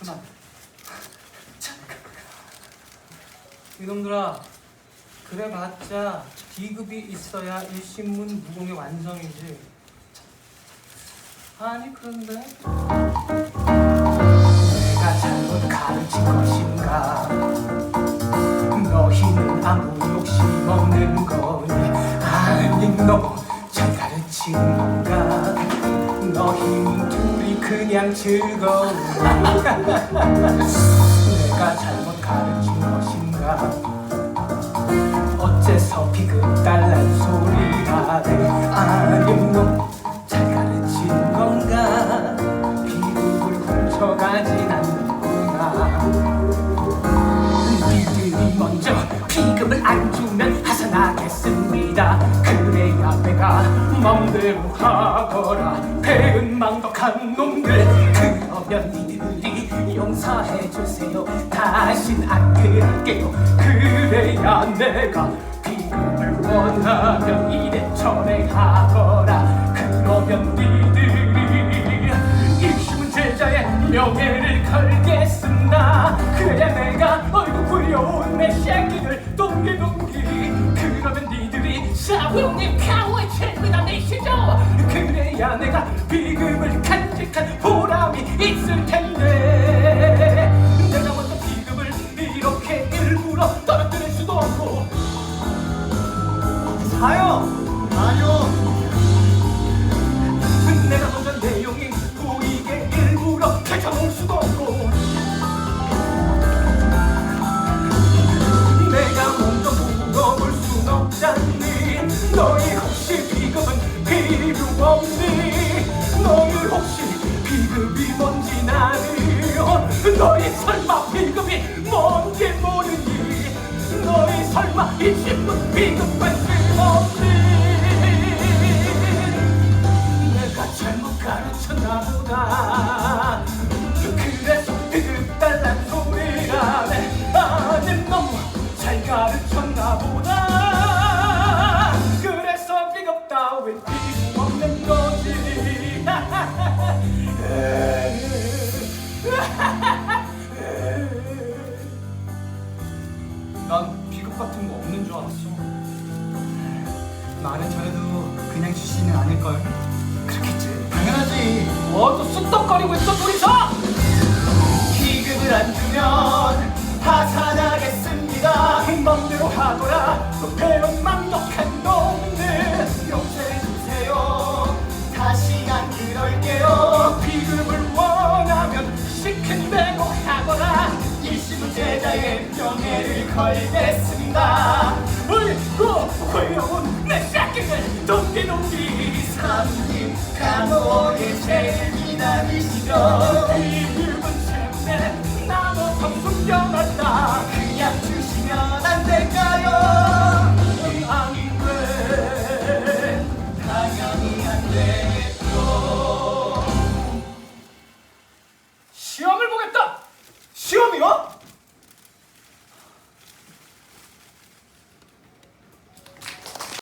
그만. 이놈들아, 그래봤자 D급이 있어야 일신문 무공의 완성이지. 아니 그런데 내가 잘못 가르친 것인가? 너희는 아무 욕심 없는 거니? 아니 너잘 가르친. 그냥 즐거우니 내가 잘못 가르친 것인가? 어째서 비급 달란 소리가 돼 아님 너잘 가르친 건가? 비급을 훔쳐가진 않는구나. 니들이 먼저 비급을 안 주면 하산하겠습니다. 그래야 내가 맘대로 하거라 망덕한 놈들 그러면 니들이 용서해 주세요. 다신 안 그럴게요. 그래야 내가 비급을 원하면 이래저래 하거라. 그러면 니들이 명예를 걸겠습니다. 그래야 내가 얼굴 부려온 내 새끼들 동기동기. 그러면 니들이 사부님 가오의 최고다 내시죠? 그래야 내가 비급을 간직한 보람이 있을 텐데. 내가 먼저 비급을 이렇게 일부러 떨어뜨릴 수도 없고. 사요! 아니요! 내가 먼저 내용이 보이게 일부러 펼쳐놓을 수도 없고. 내가 먼저 물어볼 순 없잖니. 너희 혹시 비급은 필요 없니 너희 설마 비급이 뭔지 모르니? 너희 설마 이 신분 비급은 쓸없니? 내가 잘못 가르쳤나 보다 그래서 비급달란 소리가 내 아님 너무 잘 가르쳤나 보다 그래서 비급 따윈 필요 없는 거지? 난 비급 같은 거 없는 줄 알았어 말은 저래도 그냥 주시는 않을걸? 그렇겠지. 당연하지. 뭐또 쑥덕거리고 있어 둘이서 기급을 안 주면 하산하겠습니다. 맘대로 하거라 또 배운 여자의 명예를 걸겠습니다. 울고 고여온 내 짝꿍을 도끼도끼 사모님 감옥의 제일 미남이시죠 이 붉은 샘에 나무 성숙겨놨다. 그냥 주시면 안 될까요. 시험을 보겠다. 시험이요?